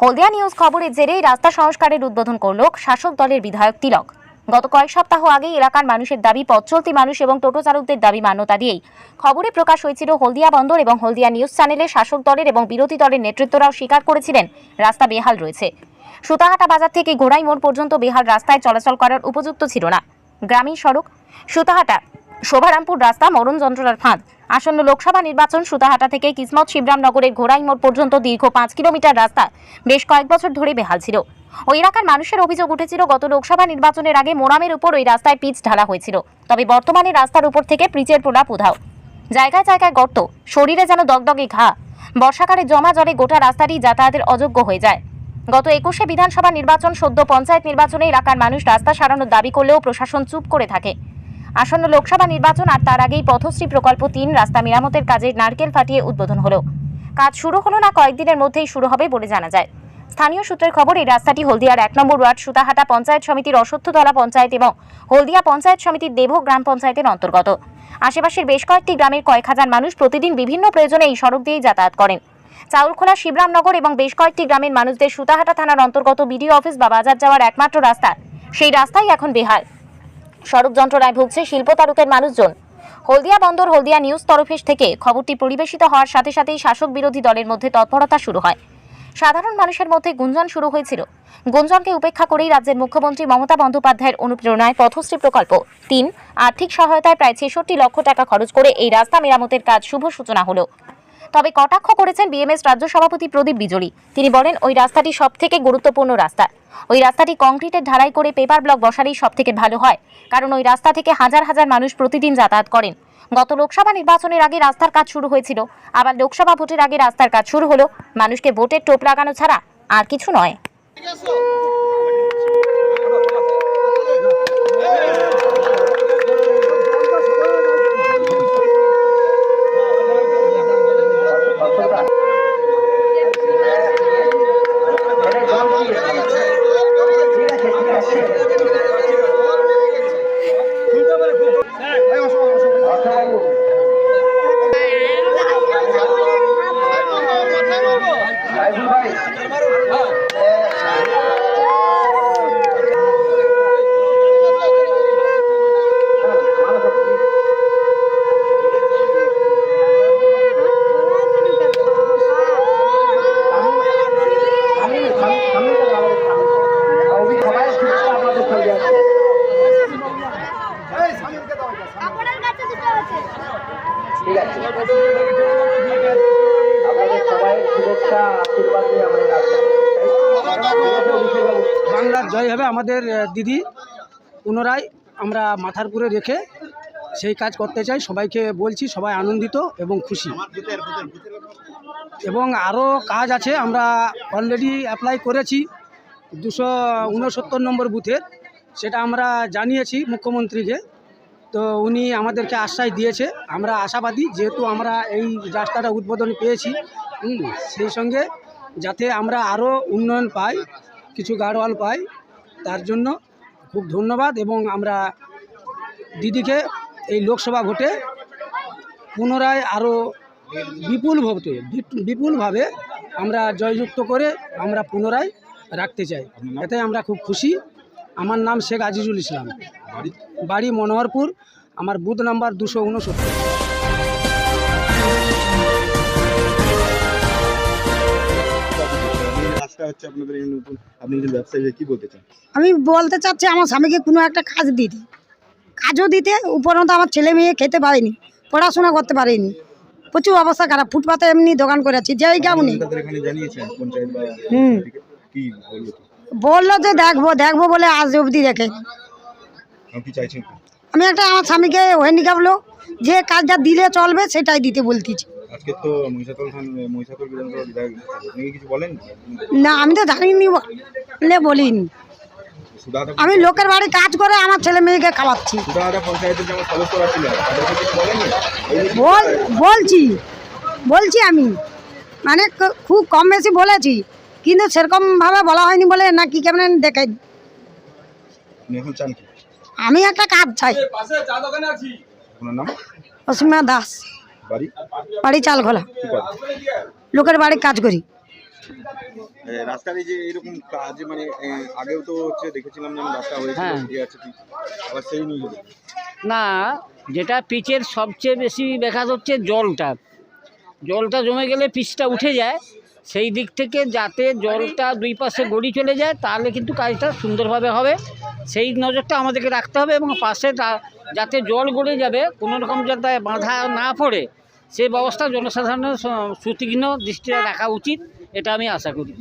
হলদিয়া news খবরের জেরেই রাস্তা সংস্কারের উদ্বোধন করল শাসক দলের বিধায়ক তিলক। গত কয়েক সপ্তাহ আগেই এলাকার মানুষের দাবি, পথ চলতি মানুষ এবং টোটো চালকদের দাবি মান্যতা দিয়েই। খবরে প্রকাশ হয়েছিল, হলদিয়া বন্দর এবং হলদিয়া নিউজ চ্যানেলে শাসক দলের এবং বিরোধী দলের নেতৃত্বরাও স্বীকার করেছিলেন, রাস্তা বেহাল রয়েছে। সুতাহাটা বাজার থেকে ঘোড়াই মোড় পর্যন্ত বেহাল রাস্তায় চলাচল করার উপযুক্ত ছিল না। গ্রামীণ সড়ক, সুতাহাটা শোভারামপুর রাস্তা মরণ যন্ত্রণার ফাঁদ। আসন্ন লোকসভা নির্বাচন সুতাহাটা থেকে কিসমত শিবরামনগরের ঘোড়াই মোড় পর্যন্ত দীর্ঘ পাঁচ কিলোমিটার রাস্তা বেশ কয়েক বছর ধরে বেহাল ছিল। ওই এলাকার মানুষের অভিযোগ উঠেছিল, গত লোকসভা নির্বাচনের আগে মোরামের উপর ওই রাস্তায় পিচ ঢালা হয়েছিল। তবে বর্তমানে রাস্তার উপর থেকে পিচের প্রলাপ উধাও। জায়গায় জায়গায় গর্ত, শরীরে যেন দগদগে ঘা। বর্ষাকালে জমা জলে গোটা রাস্তাটি যাতায়াতের অযোগ্য হয়ে যায়। গত একুশে বিধানসভা নির্বাচন সদ্য পঞ্চায়েত নির্বাচনে এলাকার মানুষ রাস্তা সারানোর দাবি করলেও প্রশাসন চুপ করে থাকে। আসন্ন লোকসভা নির্বাচন আর তার আগেই পথশ্রী প্রকল্প তিন রাস্তা মেরামতের কাজে নারকেল ফাটিয়ে উদ্বোধন হলো। কাজ শুরু হলো না, কয়েকদিনের মধ্যেই শুরু হবে বলে জানা যায়। স্থানীয় সূত্রের খবর, এই রাস্তাটি হলদিয়ার এক নম্বর ওয়ার্ড, সুতাহাটা পঞ্চায়েত সমিতির অশ্বত্থতলা পঞ্চায়েত এবং হলদিয়া পঞ্চায়েত সমিতির দেব গ্রাম পঞ্চায়েতের অন্তর্গত। আশেপাশের বেশ কয়েকটি গ্রামের কয়েক হাজার মানুষ প্রতিদিন বিভিন্ন প্রয়োজনে এই সড়ক দিয়েই যাতায়াত করেন। চাউলখোলা, শিবরামনগর এবং বেশ কয়েকটি গ্রামের মানুষদের সুতাহাটা থানার অন্তর্গত বিডিও অফিস বা বাজার যাওয়ার একমাত্র রাস্তা। সেই রাস্তাই এখন বেহাল। সড়ক যন্ত্রণায় ভুগছে শিল্প তালুকের মানুষজন। হলদিয়া বন্দর, হলদিয়া নিউজ তরফেস থেকে খবরটি পরিবেশিত হওয়ার সাথে সাথেই শাসক বিরোধী দলের মধ্যে তৎপরতা শুরু হয়। সাধারণ মানুষের মধ্যে গুঞ্জন শুরু হয়েছিল। গুঞ্জনকে উপেক্ষা করেই রাজ্যের মুখ্যমন্ত্রী মমতা বন্দ্যোপাধ্যায়ের অনুপ্রেরণায় পথশ্রী প্রকল্প। তিন, আর্থিক সহায়তায় প্রায় ছেষট্টি লক্ষ টাকা খরচ করে এই রাস্তা মেরামতের কাজ শুভ সূচনা হলো। তবে কটাক্ষ করেছেন বিএমএস রাজ্য সভাপতি প্রদীপ বিজলি। তিনি বলেন, ওই রাস্তাটি সব থেকে গুরুত্বপূর্ণ রাস্তা। ওই রাস্তাটি কংক্রিটের ঢালাই করে পেপার ব্লক বসালেই সব থেকে ভালো হয়, কারণ ওই রাস্তা থেকে হাজার হাজার মানুষ প্রতিদিন যাতায়াত করেন। গত লোকসভা নির্বাচনের আগে রাস্তার কাজ শুরু হয়েছিল, আবার লোকসভা ভোটের আগে রাস্তার কাজ শুরু হলো। মানুষকে ভোটের টোপ লাগানো ছাড়া আর কিছু নয়। Obrigado. আমাদের দিদি, পুনরায় আমরা মাথার উপরে রেখে সেই কাজ করতে চাই। সবাইকে বলছি, সবাই আনন্দিত এবং খুশি। এবং আরও কাজ আছে, আমরা অলরেডি অ্যাপ্লাই করেছি দুশো উনসত্তর নম্বর বুথের সেটা আমরা জানিয়েছি মুখ্যমন্ত্রীকে। তো উনি আমাদেরকে আশ্বাস দিয়েছে। আমরা আশাবাদী, যেহেতু আমরা এই রাস্তাটা উদ্বোধন পেয়েছি সেই সঙ্গে যাতে আমরা আরও উন্নয়ন পাই, কিছু গাড়োয়াল পাই তার জন্য খুব ধন্যবাদ এবং আমরা দিদিকে এই লোকসভা ভোটে পুনরায় আরও বিপুল ভোটে বিপ- বিপুলভাবে আমরা জয়যুক্ত করে আমরা পুনরায় রাখতে চাই। এতে আমরা খুব খুশি। আমার নাম শেখ আজিজুল ইসলাম। বাড়ি মনোহরপুর। আমার বুথ নাম্বার দুশো উনসত্তর। হচ্ছে আপনাদের এই নতুন আপনি একজন ব্যবসায়ী হয়ে কি বলতে চান? আমি বলতে চাচ্ছি আমার স্বামীকে কোনো একটা কাজ দিতে। কাজও দিতে উপরন্ত আমার ছেলে মেয়ে খেতে পারেনি পড়াশোনা করতে পারেনি। প্রচুর অবস্থা খারাপ ফুটপাতে এমনি দোকান এখানে জানিয়েছেন পঞ্চায়েত বা হুম। বলল যে দেখব দেখব বলে আজ অবধি দেখে? আমি একটা আমার স্বামীকে হ্যান্ডিক্যাপ লোক যে কাজটা দিলে চলবে সেটাই দিতে বলতেছি। আজকে তো মহিষাতল থান মহিষাতল বিধানসভা বিধায়ক আপনি কিছু বলেন? না আমি তো জানিনি বলে বলিনি। আমি লোকের বাড়ি কাজ করে আমার ছেলে মেয়েকে খাওয়াচ্ছি। বলছি বলছি আমি। মানে খুব কম বেশি বলেছি কিন্তু সেরকমভাবে বলা হয়নি বলে না কি কেমন দেখাই কি? আমি একটা কাজ চাই। আপনার নাম? অসীমা দাস। বাড়ি? বাড়ি চাল খোলা লোকের বাড়ি কাজ করি। রাস্তার যে এরকম কাজ মানে আগেও তো হচ্ছে দেখেছিলাম যেমন রাস্তা হয়েছিল হ্যাঁ। ইয়ে আছে আবার সেই নিয়ে না যেটা পিচের সবচেয়ে বেশি ব্যাঘাত হচ্ছে জলটা। জলটা জমে গেলে পিচটা উঠে যায়। সেই দিক থেকে যাতে জলটা দুই পাশে গড়ি চলে যায়, তাহলে কিন্তু কাজটা সুন্দরভাবে হবে। সেই নজরটা আমাদেরকে রাখতে হবে এবং পাশে যাতে জল গড়ে যাবে, কোনো রকম যাতে বাধা না পড়ে সেই ব্যবস্থা জনসাধারণের সুতীক্ষ্ণ দৃষ্টিতে রাখা উচিত, এটা আমি আশা করি?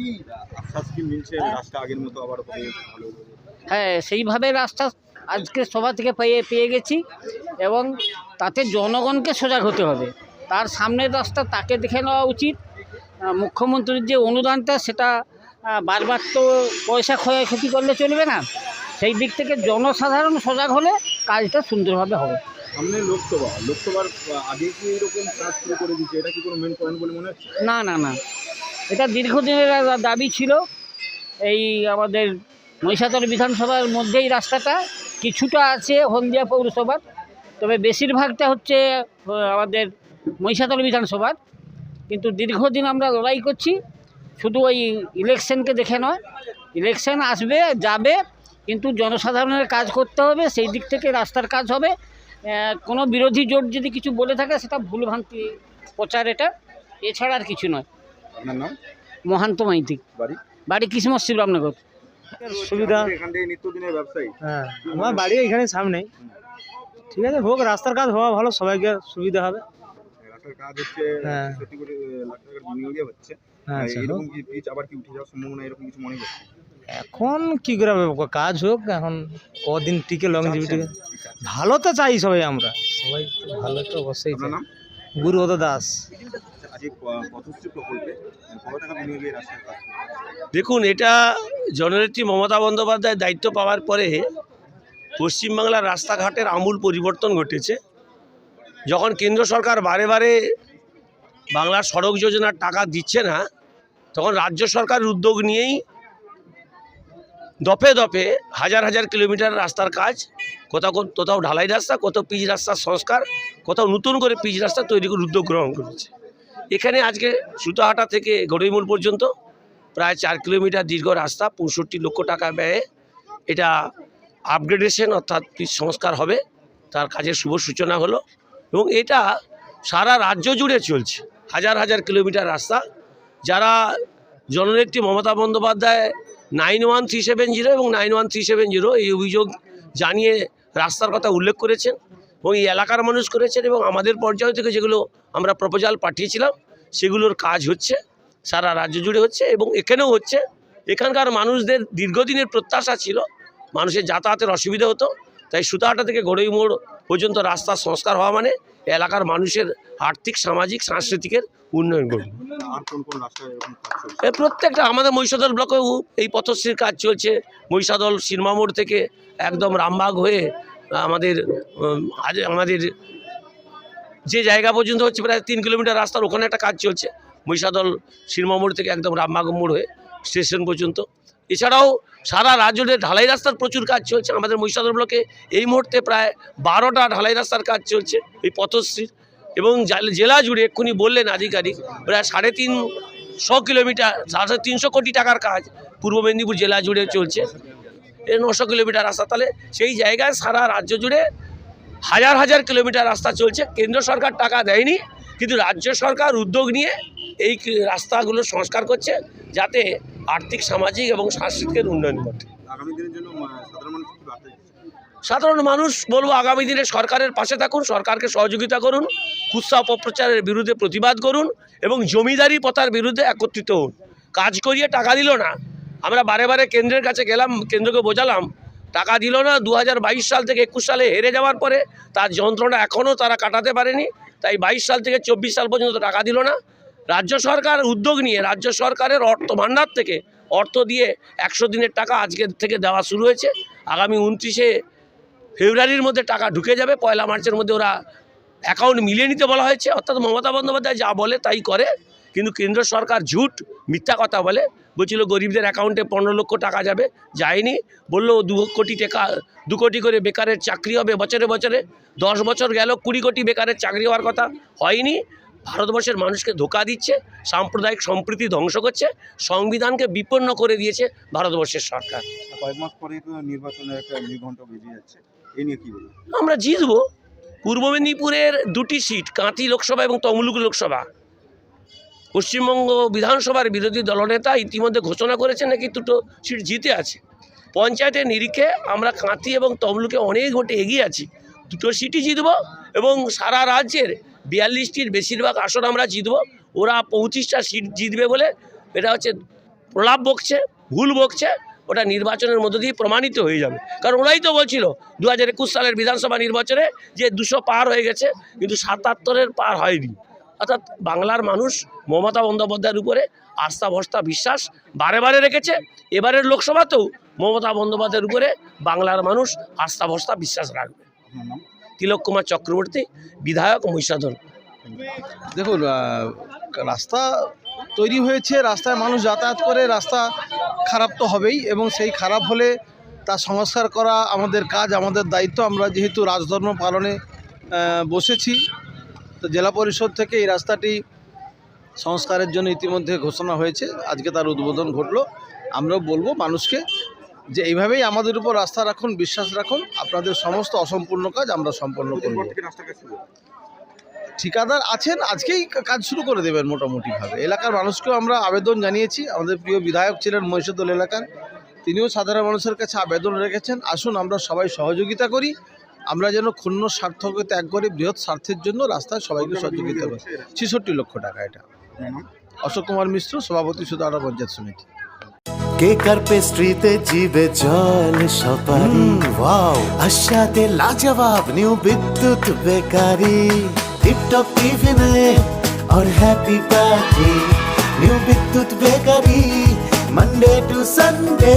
হ্যাঁ সেইভাবে রাস্তা আজকে সভা থেকে পেয়ে পেয়ে গেছি এবং তাতে জনগণকে সজাগ হতে হবে। তার সামনের রাস্তা তাকে দেখে নেওয়া উচিত। মুখ্যমন্ত্রীর যে অনুদানটা সেটা বারবার তো পয়সা ক্ষয়ক্ষতি করলে চলবে না। সেই দিক থেকে জনসাধারণ সজাগ হলে কাজটা সুন্দরভাবে হবে। সামনে লোকসভা লোকসভার আগে কি এরকম কাজ শুরু করে দিচ্ছে এটা কি কোনো মেন পয়েন্ট বলে মনে হচ্ছে? না না না। এটা দীর্ঘদিনের দাবি ছিল। এই আমাদের মহিষাদল বিধানসভার মধ্যেই রাস্তাটা কিছুটা আছে হলদিয়া পৌরসভার। তবে বেশিরভাগটা হচ্ছে আমাদের মহিষাতল বিধানসভার। কিন্তু দীর্ঘদিন আমরা লড়াই করছি শুধু ওই ইলেকশনকে দেখে নয় ইলেকশন আসবে যাবে কিন্তু জনসাধারণের কাজ করতে হবে সেই দিক থেকে রাস্তার কাজ হবে। কোনো বিরোধী জোট যদি কিছু বলে থাকে সেটা ভুলভ্রান্তি প্রচার এটা এছাড়া আর কিছু নয়। আপনার নাম? মহান্ত মাইতি। বাড়ি? বাড়ি কিসমত শিবরামনগর সুবিধা হ্যাঁ আমার বাড়ি এখানে সামনেই। ঠিক আছে হোক রাস্তার কাজ হওয়া ভালো সবাইকে সুবিধা হবে। কাজ হচ্ছে হ্যাঁ। সত্যি করে লাখ টাকার বিনিয়োগে হচ্ছে। হ্যাঁ, আচ্ছা, এরকম কি পিচ আবার কি উঠে যাওয়ার সম্ভাবনা এরকম কিছু মনে হচ্ছে এখন কি করে হবে? কাজ হোক এখন কদিন টিকে লংজিভিটি ভালো তো চাই সবাই আমরা। সবাই ভালো তো অবশ্যই চাই। নাম? দাস। দেখুন এটা জননেত্রী মমতা বন্দ্যোপাধ্যায় দায়িত্ব পাওয়ার পরে পশ্চিমবাংলার রাস্তাঘাটের আমূল পরিবর্তন ঘটেছে। যখন কেন্দ্র সরকার বারে বারে বাংলার সড়ক যোজনার টাকা দিচ্ছে না, তখন রাজ্য সরকারের উদ্যোগ নিয়েই দফে দফে হাজার হাজার কিলোমিটার রাস্তার কাজ, কোথাও কোথাও ঢালাই রাস্তা, কোথাও পিচ রাস্তার সংস্কার, কোথাও নতুন করে পিচ রাস্তা তৈরি করে উদ্যোগ গ্রহণ করেছে। এখানে আজকে সুতাহাটা থেকে গড়ইমূল পর্যন্ত প্রায় চার কিলোমিটার দীর্ঘ রাস্তা, পঁয়ষট্টি লক্ষ টাকা ব্যয়ে এটা আপগ্রেডেশন অর্থাৎ পিচ সংস্কার হবে, তার কাজের শুভ সূচনা হলো। এবং এটা সারা রাজ্য জুড়ে চলছে। হাজার হাজার কিলোমিটার রাস্তা। যারা জননেত্রী Mamata Bandyopadhyay nine one three seven zero এবং nine one three seven zero এই অভিযোগ জানিয়ে রাস্তার কথা উল্লেখ করেছেন এবং এই এলাকার মানুষ করেছেন এবং আমাদের পর্যায় থেকে যেগুলো আমরা প্রপোজাল পাঠিয়েছিলাম, সেগুলোর কাজ হচ্ছে, সারা রাজ্য জুড়ে হচ্ছে এবং এখানেও হচ্ছে। এখানকার মানুষদের দীর্ঘদিনের প্রত্যাশা ছিল, মানুষের যাতায়াতের অসুবিধা হতো তাই সুতাহাটা থেকে গড়ই মোড় পর্যন্ত রাস্তার সংস্কার হওয়া মানে এলাকার মানুষের আর্থিক সামাজিক সাংস্কৃতিকের উন্নয়ন করবে। প্রত্যেকটা আমাদের মহিষাদল ব্লকেও এই পথশ্রীর কাজ চলছে। মহিষাদল সিনেমামোড় থেকে একদম রামবাগ হয়ে আমাদের আজ আমাদের যে জায়গা পর্যন্ত হচ্ছে প্রায় তিন কিলোমিটার রাস্তার ওখানে একটা কাজ চলছে। মহিষাদল সিনেমামোড় থেকে একদম রামবাগ মোড় হয়ে স্টেশন পর্যন্ত। এছাড়াও সারা রাজ্যের ঢালাই রাস্তার প্রচুর কাজ চলছে। আমাদের মহিষাদল ব্লকে এই মুহূর্তে প্রায় বারোটা ঢালাই রাস্তার কাজ চলছে এই পথশ্রীর এবং জেলা জুড়ে এক্ষুনি বললেন আধিকারিক, প্রায় সাড়ে তিনশো কিলোমিটার, সাড়ে তিনশো কোটি টাকার কাজ পূর্ব মেদিনীপুর জেলা জুড়ে চলছে। এই নশো কিলোমিটার রাস্তা। তাহলে সেই জায়গায় সারা রাজ্য জুড়ে হাজার হাজার কিলোমিটার রাস্তা চলছে। কেন্দ্র সরকার টাকা দেয়নি। কিন্তু রাজ্য সরকার উদ্যোগ নিয়ে এই রাস্তাগুলো সংস্কার করছে যাতে আর্থিক সামাজিক এবং সাংস্কৃতিকের উন্নয়ন ঘটে। আগামী দিনের জন্য আহ, সাধারণ মানুষ কি সাধারণ মানুষ বলব আগামী দিনে সরকারের পাশে থাকুন সরকারকে সহযোগিতা করুন কুৎসা অপপ্রচারের বিরুদ্ধে প্রতিবাদ করুন এবং জমিদারি প্রথার বিরুদ্ধে একত্রিত হন। কাজ করিয়ে টাকা দিল না। আমরা বারে বারে কেন্দ্রের কাছে গেলাম কেন্দ্রকে বোঝালাম টাকা দিল না। দু হাজার বাইশ সাল থেকে একুশ সালে হেরে যাওয়ার পরে তার যন্ত্রণা এখনও তারা কাটাতে পারেনি। তাই বাইশ সাল থেকে চব্বিশ সাল পর্যন্ত টাকা দিল না। রাজ্য সরকার উদ্যোগ নিয়ে রাজ্য সরকারের অর্থ ভাণ্ডার থেকে অর্থ দিয়ে একশো দিনের টাকা আজকের থেকে দেওয়া শুরু হয়েছে। আগামী উনত্রিশে ফেব্রুয়ারির মধ্যে টাকা ঢুকে যাবে। পয়লা মার্চের মধ্যে ওরা অ্যাকাউন্ট মিলিয়ে নিতে বলা হয়েছে। অর্থাৎ মমতা বন্দ্যোপাধ্যায় যা বলে তাই করে। কিন্তু কেন্দ্র সরকার ঝুট মিথ্যা কথা বলে। বলছিল গরিবদের অ্যাকাউন্টে পনেরো লক্ষ টাকা যাবে। যায়নি। বলল দু কোটি টাকা দু কোটি করে বেকারের চাকরি হবে বছরে বছরে। দশ বছর গেল কুড়ি কোটি বেকারের চাকরি হওয়ার কথা হয়নি। ভারতবর্ষের মানুষকে ধোকা দিচ্ছে সাম্প্রদায়িক সম্প্রীতি ধ্বংস করছে সংবিধানকে বিপন্ন করে দিয়েছে ভারতবর্ষের সরকার। কয়েক মাস পরেই তো নির্বাচনের একটা নির্ঘণ্ট বেজে যাচ্ছে। এই নিয়ে কি বলবেন আমরা জিতবো। পূর্ব মেদিনীপুরের দুটি সিট কাঁথি লোকসভা এবং তমলুক লোকসভা। পশ্চিমবঙ্গ বিধানসভার বিরোধী দলনেতা ইতিমধ্যে ঘোষণা করেছেন নাকি দুটো সিট জিতে আছে। পঞ্চায়েতের নিরিখে আমরা কাঁথি এবং তমলুকে অনেক ভোটে এগিয়ে আছি। দুটো সিটই জিতব এবং সারা রাজ্যের বিয়াল্লিশটির বেশিরভাগ আসন আমরা জিতব। ওরা পঁচিশটা সিট জিতবে বলে এটা হচ্ছে প্রলাপ বকছে, ভুল বকছে। ওটা নির্বাচনের মধ্য দিয়ে প্রমাণিত হয়ে যাবে। কারণ ওরাই তো বলছিল দু হাজার একুশ সালের বিধানসভা নির্বাচনে যে দুশো পার হয়ে গেছে, কিন্তু সাতাত্তরের পার হয়নি। অর্থাৎ বাংলার মানুষ মমতা বন্দ্যোপাধ্যায়ের উপরে আস্থা, ভরসা, বিশ্বাস বারে বারে রেখেছে। এবারের লোকসভাতেও মমতা বন্দ্যোপাধ্যায়ের উপরে বাংলার মানুষ আস্থা, ভরসা, বিশ্বাস রাখবে। তিলক কুমার চক্রবর্তী, বিধায়ক মহিষাদল। দেখুন রাস্তা তৈরি হয়েছে, রাস্তায় মানুষ যাতায়াত করে, রাস্তা খারাপ তো হবেই এবং সেই খারাপ হলে তা সংস্কার করা আমাদের কাজ, আমাদের দায়িত্ব। আমরা যেহেতু রাজধর্ম পালনে বসেছি তো জেলা পরিষদ থেকে এই রাস্তাটি সংস্কারের জন্য ইতিমধ্যে ঘোষণা হয়েছে। আজকে তার উদ্বোধন ঘটলো। আমরাও বলব মানুষকে যে এইভাবেই আমাদের উপর আস্থা রাখুন বিশ্বাস রাখুন। আপনাদের সমস্ত অসম্পূর্ণ কাজ আমরা সম্পন্ন করব? ঠিকাদার আছেন আজকেই কাজ শুরু করে দেবেন মোটামুটিভাবে। এলাকার মানুষকেও আমরা আবেদন জানিয়েছি। আমাদের প্রিয় বিধায়ক ছিলেন মহিষদল এলাকার। তিনিও সাধারণ মানুষের কাছে আবেদন রেখেছেন। আসুন আমরা সবাই সহযোগিতা করি। আমরা যেন ক্ষুণ্ণ স্বার্থকে ত্যাগ করে বৃহৎ স্বার্থের জন্য রাস্তায় সবাইকে সহযোগিতা করি ছেষট্টি লক্ষ টাকা এটা আপনার নাম? অশোক কুমার মিশ্র সভাপতি সুদারা পঞ্চায়েত সমিতি কেক আর পেস্ট্রিতে জিবে জল সপারি ওয়াও আশাতে লাজবাব নিউ বিদ্যুৎ বেকারি টিপটপ টিফিনে और happy party new Bidyut bakery Monday to Sunday